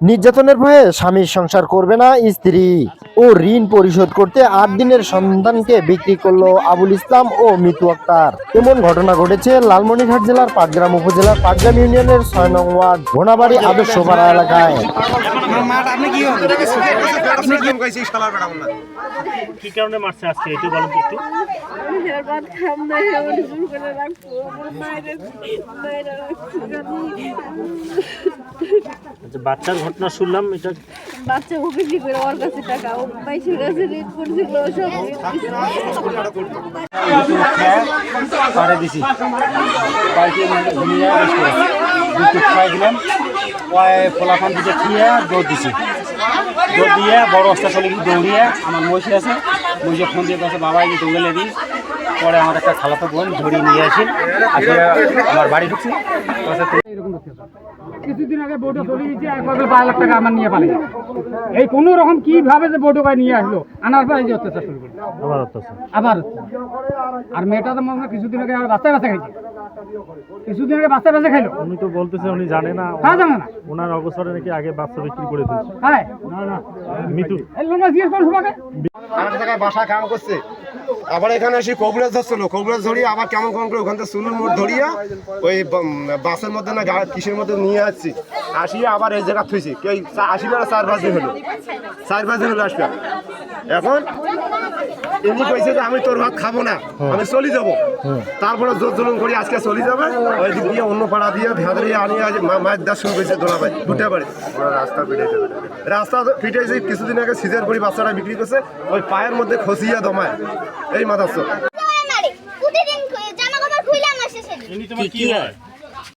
নির্যাতনের ভয়ে স্বামীর সংসার করবে না স্ত্রী ও ঋণ পরিশোধ করতে আট দিনের সন্তানকে বিক্রি করল আবুল ইসলাম ও মিতু আক্তার। এমন ঘটনা ঘটেছে লালমনিরহাট জেলার পাটগ্রাম উপজেলার পাটগ্রাম ইউনিয়নের ছয় নং ওয়ার্ড ঘোনাবাড়ি আদর্শ পাড়া এলাকায়। কি কারণে মারছে আজকে? বলেন একটু। মায়ের আচ্ছা বাচ্চার ঘটনা শুনলাম এটা বাচ্চা ও বিক্রি করে? ওর কাছে টাকা ও মাইসের কাছে ঋণ করছিল সব পাড়ে দিছি। পাড়িতে ঘুমিয়ে দুটো খাই দিলাম। ওই ফলাফান দিকে খেয়ে দৌড় দিছি। দৌড় দিয়ে বড় অবস্থা চলে গেছি দৌড়িয়ে আমার মহিষী আছে। মহিষে ফোন দিয়ে কাছে বাবা দৌড়ে দিই পরে আমার একটা খালাতো বোন ধরিয়ে নিয়ে আসি। আসে আমার বাড়ি ঢুকছি। কিছুদিন আগে বউটা চলে গেছে এক বছর বারো লাখ টাকা আমার নিয়ে পালে এই কোনো রকম কীভাবে যে বউটাকে নিয়ে আসলো আনার পরে এই যে অত্যাচার শুরু করল। আবার অত্যাচার। আবার আর মেয়েটা তো মনে হয় কিছুদিন আগে আর বাচ্চা বাচ্চা খাইছে। কিছুদিন আগে বাচ্চা বাচ্চা খাইলো। উনি তো বলতেছে উনি জানে না। হ্যাঁ জানে না। ওনার অবসরে নাকি আগে বাচ্চা বিক্রি করে দিয়েছে। হ্যাঁ। না না মিতু এই জিজ্ঞেস করো সবাইকে আমার জায়গায় বাসা কাম করছে। আবার এখানে এসে কবুরাজ ধরছিল। কবরাজ ধরিয়ে আবার কেমন কেমন করে ওখান থেকে সুলুর মোড় ধরিয়া ওই বাসের মধ্যে না কিসের মধ্যে নিয়ে আসছি। আসিয়ে আবার এই জায়গা থুইছি। কে আসিবে আর চার বাজে হলো। চার বাজে হলো আসবে। এখন এমনি কইছে যে আমি তোর ভাত খাব না আমি চলে যাব। তারপরে জোর জুলুম করি আজকে চলে যাবে। ওই দিক দিয়ে অন্য পাড়া দিয়ে ভেদরিয়ে আনিয়ে আজ মা- মাছ দেওয়া শুরু করেছে দোলা ভাই দুটা বাড়ি। রাস্তা পিটাইছে রাস্তা পিটাইছে কিছুদিন আগে সিজার করি বাচ্চারা বিক্রি করছে ওই পায়ের মধ্যে খসিয়া দমায়। এই মাথার মারে প্রতিদিন জামা কাপড় খুইলাম আসে সেদিন এমনি তোমার কি হয়?